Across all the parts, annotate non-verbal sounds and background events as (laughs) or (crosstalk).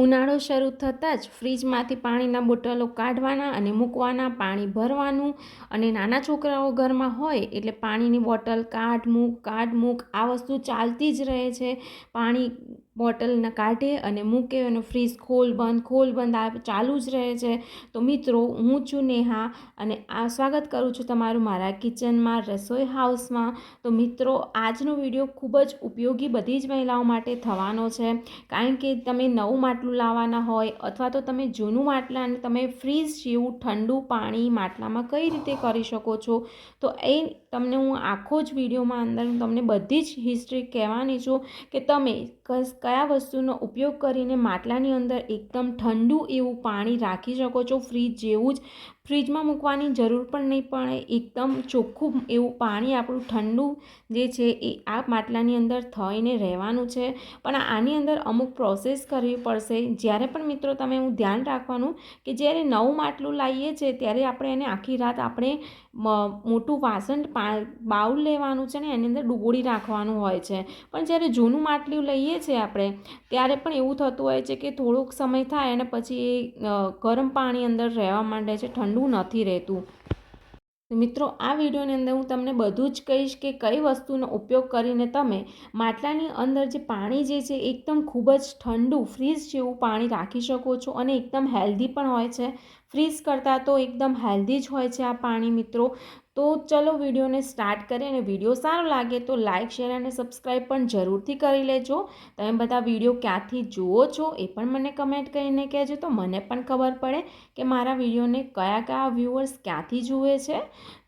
ઉનાળો શરૂ થતાં જ ફ્રીજમાંથી પાણીના બોટલો કાઢવાના અને મૂકવાના, પાણી ભરવાનું. અને નાના છોકરાઓ ઘરમાં હોય એટલે પાણીની બોટલ કાઢ મૂક કાઢ મૂક આ વસ્તુ ચાલતી જ રહે છે. પાણી બોટલને કાઢે અને મૂકે અને ફ્રીજ ખોલ બંધ ખોલ બંધ, આ ચાલુ જ રહે છે. તો મિત્રો, હું છું નેહા અને આ સ્વાગત કરું છું તમારું મારા કિચનમાં રસોઈ હાઉસમાં. તો મિત્રો, આજનો વીડિયો ખૂબ જ ઉપયોગી બધી જ મહિલાઓ માટે થવાનો છે. કારણ કે તમે નવું માટલું લાવવાના હોય અથવા તો તમે જૂનું માટલાને તમે ફ્રીઝ જેવું ઠંડુ પાણી માટલામાં કઈ રીતે કરી શકો છો? તો એ તમને હું આખો જ વિડીયોમાં અંદર હું તમને બધી જ હિસ્ટ્રી કહેવાની છું કે તમે કયા વસ્તુનો ઉપયોગ કરીને માટલાની અંદર એકદમ ઠંડુ એવું પાણી રાખી શકો છો ફ્રીજ જેવું જ ફ્રીજમાં મૂકવાની જરૂર પણ નહીં પડે એકદમ ચોખ્ખું એવું પાણી આપણું ઠંડુ જે છે એ આ માટલાની અંદર થઈને રહેવાનું છે. પણ આની અંદર અમુક પ્રોસેસ કરવી પડશે. જ્યારે પણ મિત્રો તમે હું ધ્યાન રાખવાનું કે જ્યારે નવું માટલું લાવીએ છીએ, ત્યારે આપણે એને આખી રાત આપણે મોટું વાસણ બાઉલ લેવાનું છે ને, એની અંદર ડૂબોળી રાખવાનું હોય છે. પણ જ્યારે જૂનું માટલું લઈએ છીએ આપણે, ત્યારે પણ એવું થતું હોય છે કે થોડોક સમય થાય અને પછી એ ગરમ પાણી અંદર રહેવા માંડે છે, ઠંડુ નથી રહેતું. મિત્રો, આ વિડીયોની અંદર હું તમને બધું જ કહીશ કે કઈ વસ્તુનો ઉપયોગ કરીને તમે માટલાની અંદર જે પાણી જે છે, એકદમ ખૂબ જ ઠંડુ, ફ્રીઝ જેવું પાણી રાખી શકો છો અને એકદમ હેલ્ધી પણ હોય છે. ફ્રીઝ કરતાં તો એકદમ હેલ્ધી જ હોય છે આ પાણી મિત્રો. તો ચલો વિડીયોને સ્ટાર્ટ કરીએ અને વીડિયો સારો લાગે તો લાઇક શેર અને સબસ્ક્રાઈબ પણ જરૂરથી કરી લેજો. તમે બધા વીડિયો ક્યાંથી જુઓ છો એ પણ મને કમેન્ટ કરીને કહેજો. તો મને પણ ખબર પડે કે મારા વિડીયોને કયા કયા વ્યૂઅર્સ ક્યાંથી જુએ છે.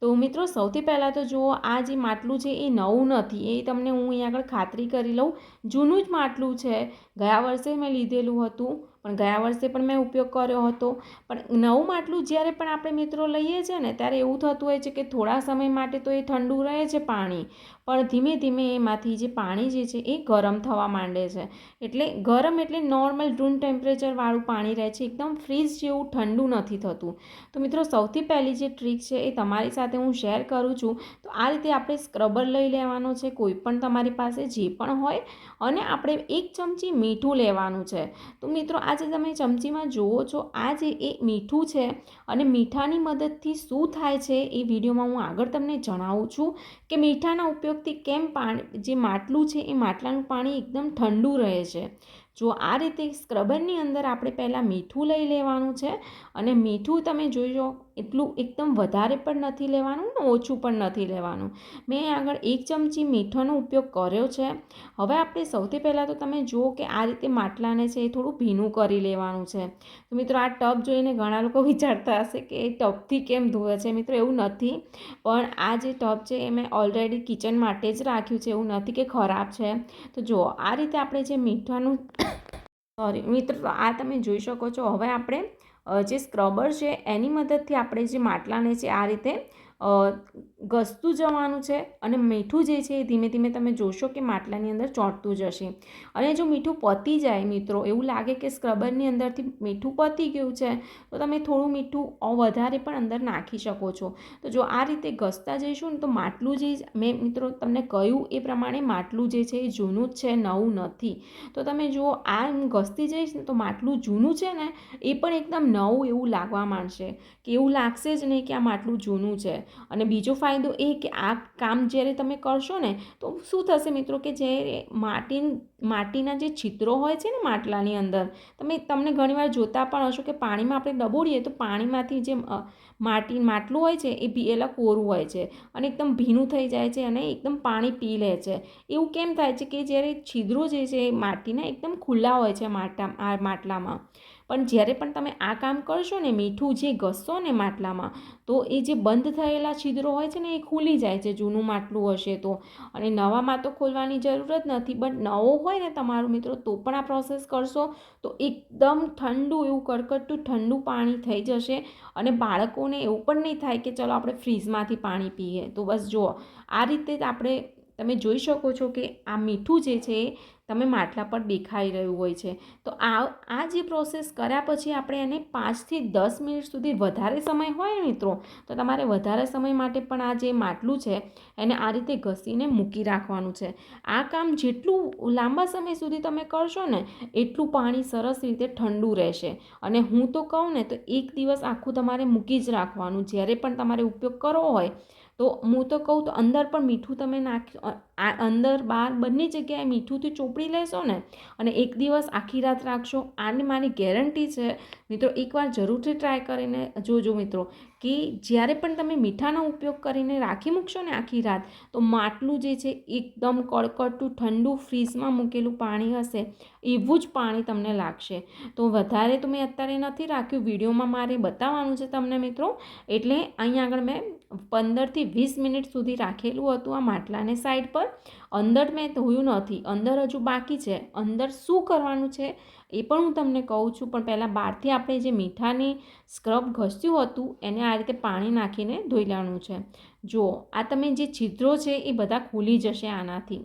તો મિત્રો સૌથી પહેલાં તો જુઓ, આ જે માટલું છે એ નવું નથી. એ તમને હું અહીં આગળ ખાતરી કરી લઉં. જૂનું જ માટલું છે. ગયા વર્ષે મેં લીધેલું હતું. પણ ગયા વર્ષે પણ મેં ઉપયોગ કર્યો હતો. પણ નવું માટલું જ્યારે પણ આપણે મિત્રો લઈએ છીએ ને, ત્યારે એવું થતું હોય છે કે થોડા સમય માટે તો એ ઠંડુ રહે છે પાણી. પણ ધીમે ધીમે એમાંથી જે પાણી જે છે એ ગરમ થવા માંડે છે. એટલે ગરમ એટલે નોર્મલ રૂમ ટેમ્પરેચરવાળું પાણી રહે છે. એકદમ ફ્રીઝ જેવું ઠંડુ નથી થતું. તો મિત્રો સૌથી પહેલી જે ટ્રીક છે એ તમારી સાથે હું શેર કરું છું. તો આ રીતે આપણે સ્ક્રબર લઈ લેવાનો છે, કોઈ પણ તમારી પાસે જે પણ હોય. અને આપણે એક ચમચી મીઠું લેવાનું છે. તો મિત્રો આજે તમે ચમચીમાં જુઓ છો, આ જે એ મીઠું છે અને મીઠાની મદદથી શું થાય છે એ વિડીયોમાં હું આગળ તમને જણાવું છું કે મીઠાના ઉપયોગથી કેમ પાણી, જે માટલું છે એ માટલાનું પાણી એકદમ ઠંડુ રહે છે. જો આ રીતે સ્ક્રબરની અંદર આપણે પહેલાં મીઠું લઈ લેવાનું છે અને મીઠું તમે જોઈજો એટલું એકદમ વધારે પણ નથી લેવાનું ને ઓછું પણ નથી લેવાનું. મેં આગળ એક ચમચી મીઠાનો ઉપયોગ કર્યો છે. હવે આપણે સૌથી પહેલાં તો તમે જુઓ કે આ રીતે માટલાને છે એ થોડું ભીનું કરી લેવાનું છે. તો મિત્રો આ ટબ જોઈને ઘણા લોકો (laughs) વિચારતા હશે કે એ ટબથી કેમ ધોવે છે? મિત્રો એવું નથી. પણ આ જે ટબ છે એ મેં ઓલરેડી કિચન માટે જ રાખ્યું છે. એવું નથી કે ખરાબ છે. તો જુઓ, આ રીતે આપણે જે મીઠાનું (coughs) સોરી મિત્રો, આ તમે જોઈ શકો છો. હવે આપણે જે સ્ક્રબર છે એની મદદથી આપણે જે માટલાને છે આ રીતે ઘસતું જવાનું છે અને મીઠું જે છે એ ધીમે ધીમે તમે જોશો કે માટલાની અંદર ચોંટતું જશે અને જો મીઠું પતી જાય મિત્રો, એવું લાગે કે સ્ક્રબરની અંદરથી મીઠું પતી ગયું છે, તો તમે થોડું મીઠું વધારે પણ અંદર નાખી શકો છો. તો જો આ રીતે ઘસતા જઈશું ને તો માટલું જે મેં મિત્રો તમને કહ્યું એ પ્રમાણે માટલું જે છે એ જૂનું જ છે, નવું નથી. તો તમે જુઓ આ ઘસતી જઈશ ને તો માટલું જૂનું છે ને, એ પણ એકદમ નવું એવું લાગવા માંડશે. કે એવું લાગશે જ નહીં કે આ માટલું જૂનું છે. અને બીજો ફાયદો એ કે આ કામ જ્યારે તમે કરશો ને, તો શું થશે મિત્રો કે જ્યારે માટી માટીના જે છિદ્રો હોય છે ને માટલાની અંદર, તમે, તમને ઘણીવાર જોતા પણ હશો કે પાણીમાં આપણે ડબોડીએ તો પાણીમાંથી જે માટી, માટલું હોય છે એ ભીએલા કોરું હોય છે અને એકદમ ભીનું થઈ જાય છે અને એકદમ પાણી પી લે છે. એવું કેમ થાય છે કે જ્યારે છિદ્રો જે છે માટીના એકદમ ખુલ્લા હોય છે માટા માટલામાં પણ જ્યારે પણ તમે આ કામ કરશો ને મીઠું જે ઘસશો ને માટલામાં, તો એ જે બંધ થયેલા છિદ્રો હોય છે ને, એ ખુલી જાય છે, જૂનું માટલું હશે તો. અને નવામાં તો ખોલવાની જરૂર જ નથી, બટ નવો હોય ને તમારો મિત્રો, તો પણ આ પ્રોસેસ કરશો, તો એકદમ ઠંડુ, એવું કરકટું ઠંડુ પાણી થઈ જશે. અને બાળકોને એવું પણ નહીં થાય કે ચલો આપણે ફ્રીજમાંથી પાણી પીએ. તો બસ જુઓ, આ રીતે આપણે તમે જોઈ શકો છો કે આ મીઠું જે છે, તમે માટલા પર દેખાઈ રહ્યું હોય છે. તો આ આ જે પ્રોસેસ કર્યા પછી આપણે એને પાંચથી દસ મિનિટ સુધી વધારે સમય હોય મિત્રો, તો તમારે વધારે સમય માટે પણ આ જે માટલું છે, એને આ રીતે ઘસીને મૂકી રાખવાનું છે. આ કામ જેટલું લાંબા સમય સુધી તમે કરશો ને, એટલું પાણી સરસ રીતે ઠંડુ રહેશે. અને હું તો કહું ને, તો એક દિવસ આખું તમારે મૂકી જ રાખવાનું. જ્યારે પણ તમારે ઉપયોગ કરવો હોય તો હું તો કહું તો અંદર પણ મીઠું તમે નાખી અંદર બહાર બંને જગ્યાએ મીઠુંથી ચોપડી લેશો ને અને એક દિવસ આખી રાત રાખશો, આની મારી ગેરંટી છે મિત્રો, એકવાર જરૂરથી ટ્રાય કરીને જોજો મિત્રો, કે જ્યારે પણ તમે મીઠાનો ઉપયોગ કરીને રાખી મૂકશો ને આખી રાત, તો માટલું જે છે, એકદમ કડકડતું, ઠંડુ ફ્રીઝમાં મૂકેલું પાણી હશે, એવું જ પાણી તમને લાગશે. તો વધારે તો મેં અત્યારે નથી રાખ્યું, વિડીયોમાં મારે બતાવવાનું છે તમને મિત્રો. એટલે અહીં આગળ મેં પંદરથી વીસ મિનિટ સુધી રાખેલું હતું આ માટલાને સાઈડ પર. અંદર મેં ધોયું નથી, અંદર હજુ બાકી છે, અંદર શું કરવાનું છે એ પણ હું તમને કહું છું. પણ પહેલાં બહારથી આપણે જે મીઠાની સ્ક્રબ ઘસ્યું હતું એને આ રીતે પાણી નાખીને ધોઈ લેવાનું છે. જુઓ, આ તમે જે છિદ્રો છે એ બધા ખુલી જશે આનાથી.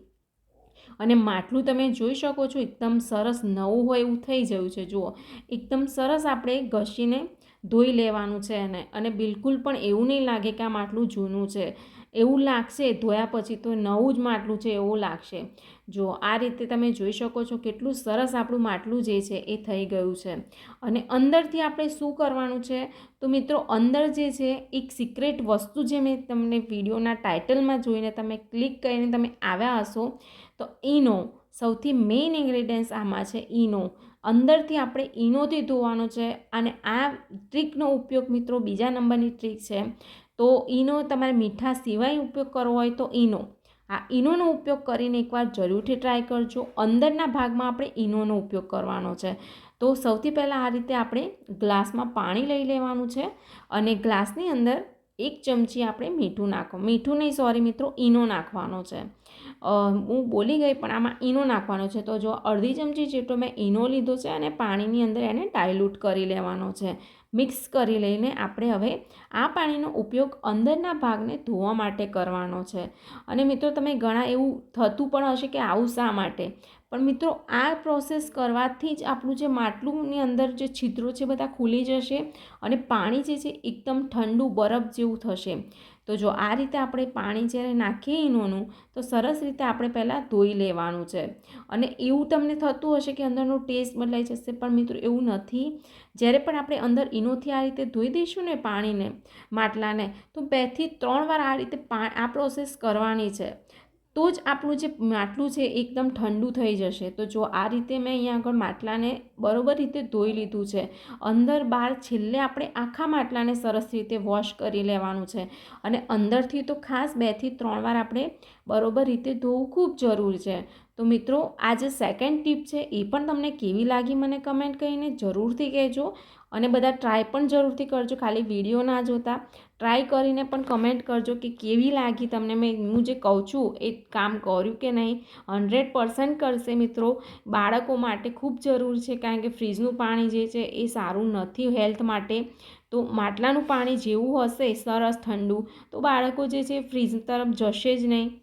અને માટલું તમે જોઈ શકો છો, એકદમ સરસ નવું હોય એવું થઈ ગયું છે. જુઓ, એકદમ સરસ આપણે ઘસીને ધોઈ લેવાનું છે એને. અને બિલકુલ પણ એવું નહીં લાગે કે આ માટલું જૂનું છે. એવું લાગશે ધોયા પછી તો નવું જ માટલું છે એવું લાગશે. જો, આ રીતે તમે જોઈ શકો છો કેટલું સરસ આપણું માટલું જે છે એ થઈ ગયું છે. અને અંદરથી આપણે શું કરવાનું છે? તો મિત્રો, અંદર જે છે, એક સિક્રેટ વસ્તુ જે મેં તમને વિડીયોના ટાઇટલમાં જોઈને તમે ક્લિક કરીને તમે આવ્યા હશો તો ઈનો, સૌથી મેઇન ઇન્ગ્રેડિયન્ટ્સ આમાં છે ઈનો. અંદરથી આપણે ઈનોથી ધોવાનો છે અને આ ટ્રીકનો ઉપયોગ મિત્રો બીજા નંબરની ટ્રીક છે. તો ઈનો તમારે મીઠા સિવાય ઉપયોગ કરવો હોય તો ઈનો. આ ઈનોનો ઉપયોગ કરીને એકવાર જરૂરથી ટ્રાય કરજો. અંદરના ભાગમાં આપણે ઈનોનો ઉપયોગ કરવાનો છે. તો સૌથી પહેલાં આ રીતે આપણે ગ્લાસમાં પાણી લઈ લેવાનું છે અને ગ્લાસની અંદર એક ચમચી આપણે મીઠું નાખો. મીઠું નહીં સોરી મિત્રો, ઈનો નાખવાનો છે. હું બોલી ગઈ, પણ આમાં ઈનો નાખવાનો છે. તો જો અડધી ચમચી જેટલો મેં ઈનો લીધો છે અને પાણીની અંદર એને ડાયલ્યુટ કરી લેવાનો છે. મિક્સ કરી લઈને આપણે હવે આ પાણીનો ઉપયોગ અંદરના ભાગને ધોવા માટે કરવાનો છે. અને મિત્રો, તમે ઘણા એવું થતું પણ હશે કે આવું શા માટે? પણ મિત્રો, આ પ્રોસેસ કરવાથી જ આપણું જે માટલુંની અંદર જે છિદ્રો છે, બધા ખુલી જશે અને પાણી જે છે, એકદમ ઠંડુ બરફ જેવું થશે. તો જો આ રીતે આપણે પાણી જ્યારે નાખીએ ઈનોનું, તો સરસ રીતે આપણે પહેલાં ધોઈ લેવાનું છે. અને એવું તમને થતું હશે કે અંદરનો ટેસ્ટ બદલાઈ જશે, પણ મિત્રો એવું નથી. જ્યારે પણ આપણે અંદર ઈનોથી આ રીતે ધોઈ દઈશું ને પાણીને, માટલાને, તો બેથી ત્રણ વાર આ રીતે આ પ્રોસેસ કરવાની છે. તો જ આપણું જે માટલું છે એકદમ ઠંડુ થઈ જશે. તો જો આ રીતે મેં અહીંયા આગળ માટલાને બરોબર રીતે ધોઈ લીધું છે. અંદર બહાર છેલ્લે આપણે આખા માટલાને સરસ રીતે વોશ કરી લેવાનું છે. અને અંદરથી તો ખાસ બેથી ત્રણ વાર આપણે બરોબર રીતે ધોવું ખૂબ જરૂર છે. તો મિત્રો, આ જે સેકન્ડ ટીપ છે એ પણ તમને કેવી લાગી મને કમેન્ટ કરીને જરૂરથી કહેજો. અને બધા ટ્રાય પણ જરૂરથી કરજો. ખાલી વીડિયો ના જોતા. ટ્રાય કરીને પણ કમેન્ટ કરજો કે કેવી લાગી તમને. મેં હું જે કહું છું, એ કામ કર્યું કે નહીં? હન્ડ્રેડ પર્સન્ટ કરશે મિત્રો. બાળકો માટે ખૂબ જરૂર છે, કારણ કે ફ્રીજનું પાણી જે છે એ સારું નથી હેલ્થ માટે. તો માટલાનું પાણી જેવું હશે, સરસ, ઠંડુ. તો બાળકો જે છે, ફ્રીજ તરફ જશે જ નહીં.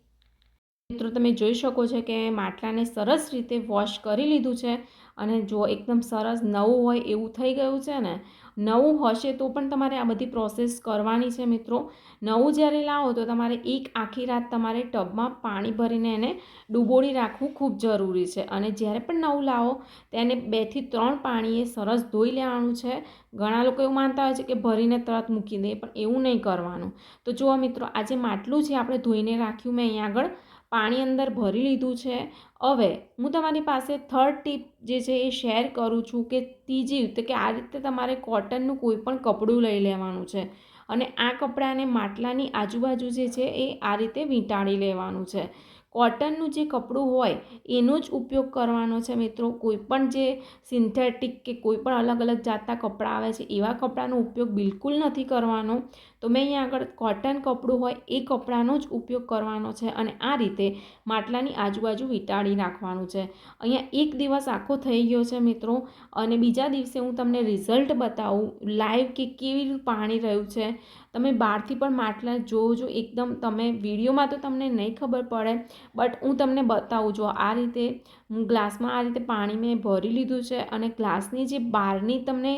મિત્રો, તમે જોઈ શકો છો કે માટલાને સરસ રીતે વોશ કરી લીધું છે. અને જો એકદમ સરસ નવું હોય એવું થઈ ગયું છે ને નવું હશે તો પણ તમારે આ બધી પ્રોસેસ કરવાની છે મિત્રો. નવું જ્યારે લાવો તો તમારે એક આખી રાત તમારે ટબમાં પાણી ભરીને એને ડૂબોળી રાખવું ખૂબ જરૂરી છે. અને જ્યારે પણ નવું લાવો તેને બેથી ત્રણ પાણીએ સરસ ધોઈ લેવાનું છે. ઘણા લોકો એવું માનતા હોય છે કે ભરીને તરત મૂકી દે, પણ એવું નહીં કરવાનું. તો જુઓ મિત્રો, આજે માટલું છે આપણે ધોઈને રાખ્યું મેં અહીંયા આગળ પાણી અંદર ભરી લીધું છે. હવે હું તમારી પાસે થર્ડ ટીપ જે છે એ શેર કરું છું કે ત્રીજી તો કે આ રીતે તમારે કોટનનું કોઈ પણ કપડું લઈ લેવાનું છે અને આ કપડાને માટલાની આજુબાજુ જે છે એ આ રીતે વીંટાળી લેવાનું છે. કોટનનું જે કપડું હોય, એનો જ ઉપયોગ કરવાનો છે મિત્રો. કોઈપણ જે સિન્થેટિક કે કોઈપણ અલગ અલગ જાતના કપડાં આવે છે, એવા કપડાનો ઉપયોગ બિલકુલ નથી કરવાનો. તો મેં અહીંયા આગળ કોટન કપડું હોય, એ કપડાનો જ ઉપયોગ કરવાનો છે અને આ રીતે માટલાની આજુબાજુ વીંટાળી રાખવાનું છે. અહીંયા એક દિવસ આખો થઈ ગયો છે મિત્રો અને બીજા દિવસે હું તમને રિઝલ્ટ બતાવું લાઈવ કે કેવી પાણી રહ્યું છે. તમે બહારથી પણ માટલા જોજો. એકદમ તમે વિડીયોમાં તો તમને નહીં ખબર પડે, બટ હું તમને બતાવું, જો આ રીતે હું ગ્લાસમાં આ રીતે પાણી મેં ભરી લીધું છે અને ગ્લાસની જે બહારની તમને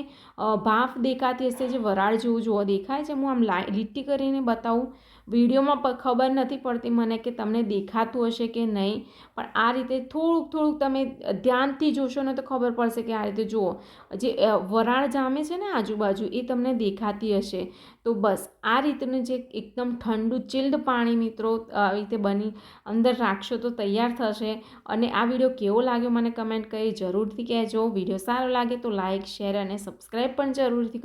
ભાફ દેખાતી હશે, જે વરાળ જેવું જોવા દેખાય છે, હું આમ લાઈ, લીટી કરીને બતાવું. વિડીયોમાં ખબર નથી પડતી મને કે તમને દેખાતું હશે કે નહીં. પણ આ રીતે થોડુંક થોડુંક તમે ધ્યાનથી જોશો ને તો ખબર પડશે કે આ રીતે જુઓ. જે વરાળ જામે છે ને આજુબાજુ, એ તમને દેખાતી હશે. તો બસ, આ રીતનું જે એકદમ ઠંડુ ચિલ્ડ પાણી મિત્રો આવી રીતે બની, અંદર રાખશો તો તૈયાર થશે. અને આ વીડિયો કેવો લાગ્યો મને કમેન્ટ કરી જરૂરથી કહેજો. વીડિયો સારો લાગે તો લાઇક શેર અને સબસ્ક્રાઈબ પણ જરૂરથી